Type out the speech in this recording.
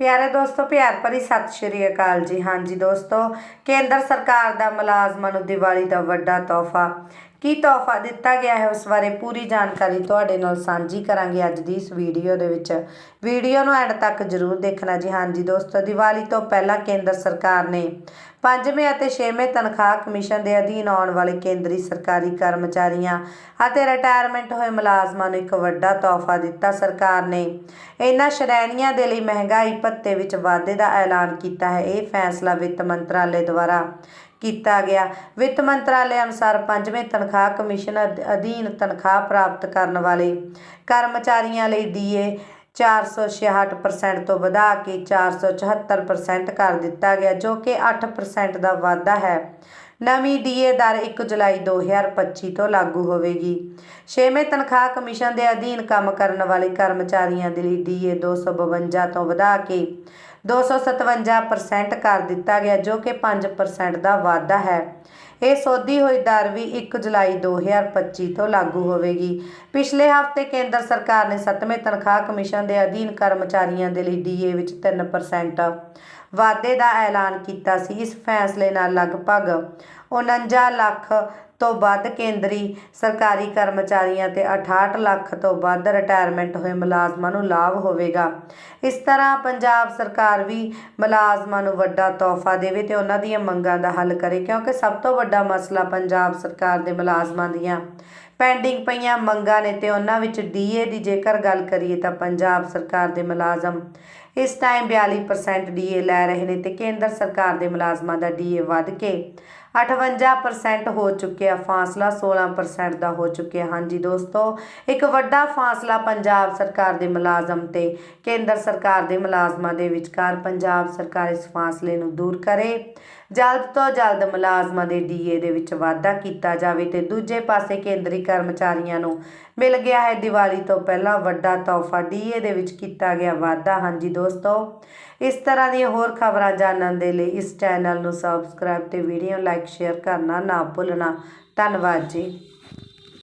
ਪਿਆਰੇ ਦੋਸਤੋ, ਪਿਆਰ ਭਰੀ ਸਤਿ ਸ਼੍ਰੀ ਅਕਾਲ ਜੀ। ਹਾਂਜੀ ਦੋਸਤੋ, ਕੇਂਦਰ ਸਰਕਾਰ ਦਾ ਮੁਲਾਜ਼ਮਾਂ ਨੂੰ ਦੀਵਾਲੀ ਦਾ ਵੱਡਾ ਤੋਹਫਾ। ਕੀ ਤੋਹਫਾ ਦਿੱਤਾ ਗਿਆ ਹੈ ਉਸ ਬਾਰੇ ਪੂਰੀ ਜਾਣਕਾਰੀ ਤੁਹਾਡੇ ਨਾਲ ਸਾਂਝੀ ਕਰਾਂਗੇ ਅੱਜ ਦੀ ਇਸ ਵੀਡੀਓ ਦੇ ਵਿੱਚ। ਵੀਡੀਓ ਨੂੰ ਐਂਡ ਤੱਕ ਜ਼ਰੂਰ ਦੇਖਣਾ ਜੀ। ਹਾਂਜੀ ਦੋਸਤੋ, ਦੀਵਾਲੀ ਤੋਂ ਪਹਿਲਾਂ ਕੇਂਦਰ ਸਰਕਾਰ ਨੇ ਪੰਜਵੇਂ ਅਤੇ ਛੇਵੇਂ ਤਨਖਾਹ ਕਮਿਸ਼ਨ ਦੇ ਅਧੀਨ ਆਉਣ ਵਾਲੇ ਕੇਂਦਰੀ ਸਰਕਾਰੀ ਕਰਮਚਾਰੀਆਂ ਅਤੇ ਰਿਟਾਇਰਮੈਂਟ ਹੋਏ ਮੁਲਾਜ਼ਮਾਂ ਨੂੰ ਇੱਕ ਵੱਡਾ ਤੋਹਫਾ ਦਿੱਤਾ ਸਰਕਾਰ ਨੇ। ਇਹਨਾਂ ਸ਼੍ਰੇਣੀਆਂ ਦੇ ਲਈ ਮਹਿੰਗਾਈ ਭੱਤੇ ਵਿੱਚ ਵਾਧੇ ਦਾ ਐਲਾਨ ਕੀਤਾ ਹੈ। ਇਹ ਫੈਸਲਾ ਵਿੱਤ ਮੰਤਰਾਲੇ ਦੁਆਰਾ ਕੀਤਾ ਗਿਆ। ਵਿੱਤ ਮੰਤਰਾਲੇ ਅਨੁਸਾਰ ਪੰਜਵੇਂ ਤਨਖਾਹ ਕਮਿਸ਼ਨ ਅਧ- ਅਧੀਨ ਤਨਖਾਹ ਪ੍ਰਾਪਤ ਕਰਨ ਵਾਲੇ ਕਰਮਚਾਰੀਆਂ ਲਈ ਡੀਏ 466% ਤੋਂ ਵਧਾ ਕੇ 474% ਕਰ ਦਿੱਤਾ ਗਿਆ, ਜੋ ਕਿ 8% ਦਾ ਵਾਧਾ ਹੈ। ਨਵੀਂ ਡੀਏ ਦਰ 1 ਜੁਲਾਈ 2025 ਤੋਂ ਲਾਗੂ ਹੋਵੇਗੀ। ਛੇਵੇਂ ਤਨਖਾਹ ਕਮਿਸ਼ਨ ਦੇ ਅਧੀਨ ਕੰਮ ਕਰਨ ਵਾਲੇ ਕਰਮਚਾਰੀਆਂ ਦੇ ਲਈ ਡੀਏ 252 ਤੋਂ ਵਧਾ ਕੇ 257% ਕਰ ਦਿੱਤਾ ਗਿਆ, ਜੋ ਕਿ 5% ਦਾ ਵਾਧਾ ਹੈ। ਇਹ ਸੋਧੀ ਹੋਈ ਦਰ ਵੀ 1 ਜੁਲਾਈ 2025 ਤੋਂ ਲਾਗੂ ਹੋਵੇਗੀ। ਪਿਛਲੇ ਹਫ਼ਤੇ ਕੇਂਦਰ ਸਰਕਾਰ ਨੇ 7ਵੇਂ ਤਨਖਾਹ ਕਮਿਸ਼ਨ ਦੇ ਅਧੀਨ ਕਰਮਚਾਰੀਆਂ ਦੇ ਲਈ ਡੀਏ ਵਿੱਚ 3% ਵਾਧੇ ਦਾ ਐਲਾਨ ਕੀਤਾ ਸੀ। ਇਸ ਫੈਸਲੇ ਨਾਲ ਲਗਭਗ 49 ਲੱਖ ਤੋਂ ਵੱਧ ਕੇਂਦਰੀ ਸਰਕਾਰੀ ਕਰਮਚਾਰੀਆਂ ਤੇ 68 ਲੱਖ ਤੋਂ ਵੱਧ ਰਿਟਾਇਰਮੈਂਟ ਹੋਏ ਮੁਲਾਜ਼ਮਾਂ ਨੂੰ ਲਾਭ ਹੋਵੇਗਾ। ਇਸ ਤਰ੍ਹਾਂ ਪੰਜਾਬ ਸਰਕਾਰ ਵੀ ਮੁਲਾਜ਼ਮਾਂ ਨੂੰ ਵੱਡਾ ਤੋਹਫਾ ਦੇਵੇ ਤੇ ਉਹਨਾਂ ਦੀਆਂ ਮੰਗਾਂ ਦਾ ਹੱਲ ਕਰੇ, ਕਿਉਂਕਿ ਸਭ ਤੋਂ ਵੱਡਾ ਮਸਲਾ ਪੰਜਾਬ ਸਰਕਾਰ ਦੇ ਮੁਲਾਜ਼ਮਾਂ ਦੀਆਂ ਪੈਂਡਿੰਗ ਪਈਆਂ ਮੰਗਾਂ ਨੇ ਤੇ ਉਹਨਾਂ ਵਿੱਚ ਡੀਏ ਦੀ ਜੇਕਰ ਗੱਲ ਕਰੀਏ ਤਾਂ ਪੰਜਾਬ ਸਰਕਾਰ ਦੇ ਮੁਲਾਜ਼ਮ ਇਸ ਟਾਈਮ 42% ਡੀਏ ਲੈ ਰਹੇ ਨੇ ਤੇ ਕੇਂਦਰ ਸਰਕਾਰ ਦੇ ਮੁਲਾਜ਼ਮਾਂ ਦਾ ਡੀਏ ਵੱਧ ਕੇ 58% ਹੋ ਚੁੱਕਿਆ, ਫਾਸਲਾ 16% ਦਾ ਹੋ ਚੁੱਕਿਆ। ਹਾਂਜੀ ਦੋਸਤੋ, ਇੱਕ ਵੱਡਾ ਫਾਸਲਾ ਪੰਜਾਬ ਸਰਕਾਰ ਦੇ ਮੁਲਾਜ਼ਮ ਤੇ ਕੇਂਦਰ ਸਰਕਾਰ ਦੇ ਮੁਲਾਜ਼ਮਾਂ ਦੇ ਵਿਚਕਾਰ ਪੰਜਾਬ ਸਰਕਾਰ ਇਸ ਫਾਸਲੇ ਨੂੰ ਦੂਰ ਕਰੇ। ਜਲਦ ਤੋਂ ਜਲਦ ਮੁਲਾਜ਼ਮਾਂ ਦੇ ਡੀਏ ਦੇ ਵਿੱਚ ਵਾਧਾ ਕੀਤਾ ਜਾਵੇ ਤੇ ਦੂਜੇ ਪਾਸੇ ਕੇਂਦਰੀ ਕਰਮਚਾਰੀਆਂ ਨੂੰ ਮਿਲ ਗਿਆ ਹੈ। ਦੀਵਾਲੀ ਤੋਂ ਪਹਿਲਾਂ ਵੱਡਾ ਤੋਹਫਾ ਡੀਏ ਦੇ ਵਿੱਚ ਕੀਤਾ ਗਿਆ ਵਾਧਾ। ਹਾਂਜੀ ਦੋਸਤੋ, ਇਸ ਤਰ੍ਹਾਂ ਦੀਆਂ ਹੋਰ ਖਬਰਾਂ ਜਾਣਨ ਦੇ ਲਈ ਇਸ ਚੈਨਲ ਨੂੰ ਸਬਸਕ੍ਰਾਈਬ ਤੇ ਵੀਡੀਓ ਲਾਈਕ ਸ਼ੇਅਰ ਕਰਨਾ ਨਾ ਭੁੱਲਣਾ। ਧੰਨਵਾਦ ਜੀ।